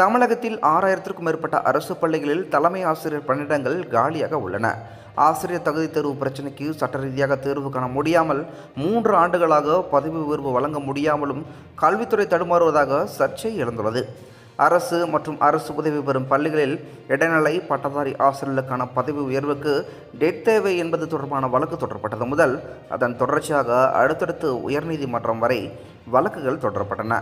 தமிழகத்தில் ஆறாயிரத்திற்கும் மேற்பட்ட அரசு பள்ளிகளில் தலைமை ஆசிரியர் பணியிடங்கள் காலியாக உள்ளன. ஆசிரியர் தகுதி தேர்வு பிரச்சினைக்கு சட்ட ரீதியாக தேர்வு காண முடியாமல் மூன்று ஆண்டுகளாக பதவி உயர்வு வழங்க முடியாமலும் கல்வித்துறை தடுமாறுவதாக சர்ச்சை எழுந்துள்ளது. அரசு மற்றும் அரசு உதவி பெறும் பள்ளிகளில் இடைநிலை பட்டதாரி ஆசிரியர்களுக்கான பதவி உயர்வுக்கு டெட் தேவை என்பது தொடர்பான வழக்கு தொடரப்பட்டது முதல் அதன் தொடர்ச்சியாக அடுத்தடுத்து உயர்நீதிமன்றம் வரை வழக்குகள் தொடரப்பட்டன.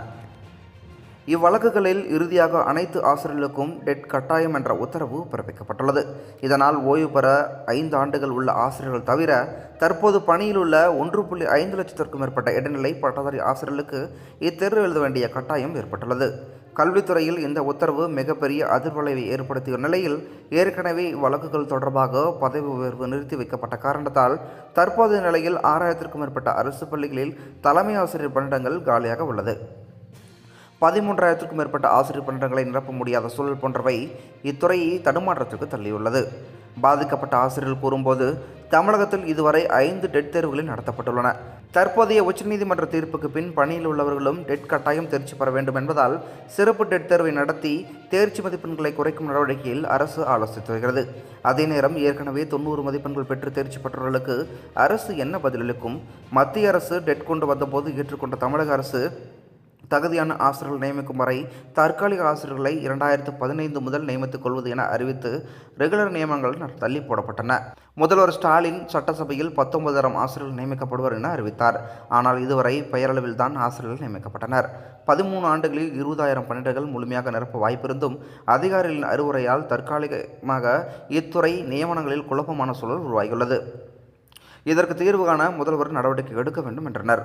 இவ்வழக்குகளில் இறுதியாக அனைத்து ஆசிரியர்களுக்கும் டெட் கட்டாயம் என்ற உத்தரவு பிறப்பிக்கப்பட்டுள்ளது. இதனால் ஓய்வு பெற ஐந்து ஆண்டுகள் உள்ள ஆசிரியர்கள் தவிர தற்போது பணியில் உள்ள ஒன்று புள்ளி ஐந்து லட்சத்திற்கும் மேற்பட்ட இடைநிலை பட்டதாரி ஆசிரியர்களுக்கு இத்தேர்வு எழுத வேண்டிய கட்டாயம் ஏற்பட்டுள்ளது. கல்வித்துறையில் இந்த உத்தரவு மிகப்பெரிய அதிர்வலைவை ஏற்படுத்திய நிலையில் ஏற்கனவே வழக்குகள் தொடர்பாக பதவி உயர்வு நிறுத்தி வைக்கப்பட்ட காரணத்தால் தற்போதைய நிலையில் ஆறாயிரத்திற்கும் மேற்பட்ட அரசு பள்ளிகளில் தலைமை ஆசிரியர் பணியிடங்கள் காலியாக உள்ளது. பதிமூன்றாயிரத்திற்கும் மேற்பட்ட ஆசிரியர் பணியிடங்களை நிரப்ப முடியாத சூழல் போன்றவை இத்துறையை தடுமாற்றத்திற்கு தள்ளியுள்ளது. பாதிக்கப்பட்ட ஆசிரியர்கள் கூறும்போது தமிழகத்தில் இதுவரை ஐந்து டெட் தேர்வுகளில் நடத்தப்பட்டுள்ளன. தற்போதைய உச்சநீதிமன்ற தீர்ப்புக்கு பின் பணியில் உள்ளவர்களும் டெட் கட்டாயம் தேர்ச்சி பெற வேண்டும் என்பதால் சிறப்பு டெட் தேர்வை நடத்தி தேர்ச்சி மதிப்பெண்களை குறைக்கும் நடவடிக்கையில் அரசு ஆலோசித்து வருகிறது. அதே நேரம் ஏற்கனவே தொண்ணூறு மதிப்பெண்கள் பெற்று தேர்ச்சி பெற்றவர்களுக்கு அரசு என்ன பதிலளிக்கும்? மத்திய அரசு டெட் கொண்டு வந்தபோது ஏற்றுக்கொண்ட தமிழக அரசு தகுதியான ஆசிரியர்கள் நியமிக்கும் வரை தற்காலிக ஆசிரியர்களை இரண்டாயிரத்து பதினைந்து முதல் நியமித்துக் கொள்வது என அறிவித்து ரெகுலர் நியமனங்கள் தள்ளி போடப்பட்டன. முதல்வர் ஸ்டாலின் சட்டசபையில் பத்தொன்பதாயிரம் ஆசிரியர்கள் நியமிக்கப்படுவர் என அறிவித்தார். ஆனால் இதுவரை பெயரளவில் தான் ஆசிரியர்கள் நியமிக்கப்பட்டனர். பதிமூணு ஆண்டுகளில் இருபதாயிரம் பணியிடங்கள் முழுமையாக நிரப்ப வாய்ப்பிருந்தும் அதிகாரிகளின் அறிவுரையால் தற்காலிகமாக இத்துறை நியமனங்களில் குழப்பமான சூழல் உருவாகியுள்ளது. இதற்கு தீர்வு காண முதல்வர் நடவடிக்கை எடுக்க வேண்டும் என்றனர்.